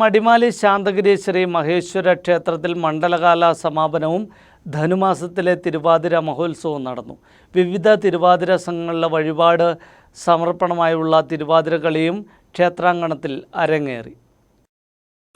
മടിമാലി ശാന്തഗിരീശ്വരി മഹേശ്വര ക്ഷേത്രത്തിൽ മണ്ഡലകാല സമാപനവും ധനുമാസത്തിലെ തിരുവാതിര മഹോത്സവവും നടന്നു. വിവിധ തിരുവാതിര സംഘങ്ങളുടെ വഴിപാട് സമർപ്പണമായുള്ള തിരുവാതിര കളിയും ക്ഷേത്രാങ്കണത്തിൽ അരങ്ങേറി.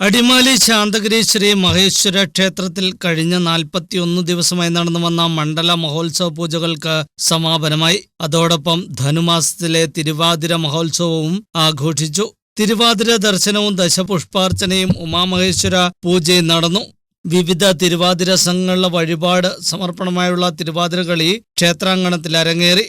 അടിമാലി ശാന്തഗിരി ശ്രീ മഹേശ്വര ക്ഷേത്രത്തിൽ കഴിഞ്ഞ നാൽപ്പത്തിയൊന്ന് ദിവസമായി നടന്നു വന്ന മണ്ഡല മഹോത്സവ പൂജകൾക്ക് സമാപനമായി. അതോടൊപ്പം ധനുമാസത്തിലെ തിരുവാതിര മഹോത്സവവും ആഘോഷിച്ചു. തിരുവാതിര ദർശനവും ദശപുഷ്പാർച്ചനയും ഉമാമഹേശ്വര പൂജയും നടന്നു. വിവിധ തിരുവാതിര സംഘങ്ങളുടെ വഴിപാട് സമർപ്പണമായുള്ള തിരുവാതിര കളി ക്ഷേത്രാങ്കണത്തിൽ അരങ്ങേറി.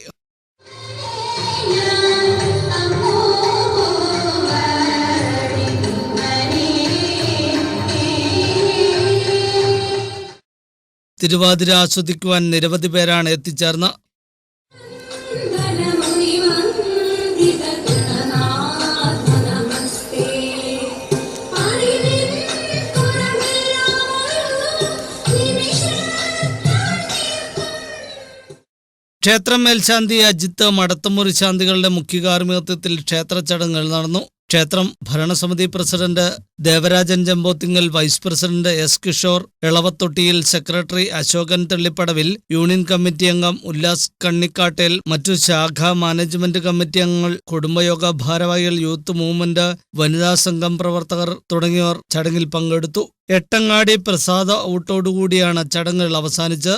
തിരുവാതിര ആസ്വദിക്കുവാൻ നിരവധി പേരാണ് എത്തിച്ചേർന്ന ക്ഷേത്രം മേൽശാന്തി അജിത്ത് മടത്തമുറി ശാന്തികളുടെ മുഖ്യ കാർമ്മികത്വത്തിൽ ക്ഷേത്ര ചടങ്ങുകൾ നടന്നു. ക്ഷേത്രം ഭരണസമിതി president Devarajan ജമ്പോത്തിങ്ങൽ vice president S Kishore ഇളവത്തൊട്ടിയിൽ സെക്രട്ടറി അശോകൻ തെള്ളിപ്പടവിൽ യൂണിയൻ കമ്മിറ്റി അംഗം ഉല്ലാസ് കണ്ണിക്കാട്ടേൽ മറ്റു ശാഖാ മാനേജ്മെന്റ് കമ്മിറ്റി അംഗങ്ങൾ കുടുംബയോഗ ഭാരവാഹികൾ യൂത്ത് മൂവ്മെന്റ് വനിതാ സംഘം പ്രവർത്തകർ തുടങ്ങിയവർ ചടങ്ങിൽ പങ്കെടുത്തു. എട്ടങ്ങാടി പ്രസാദ ഊട്ടോടുകൂടിയാണ് ചടങ്ങുകൾ അവസാനിച്ചത്.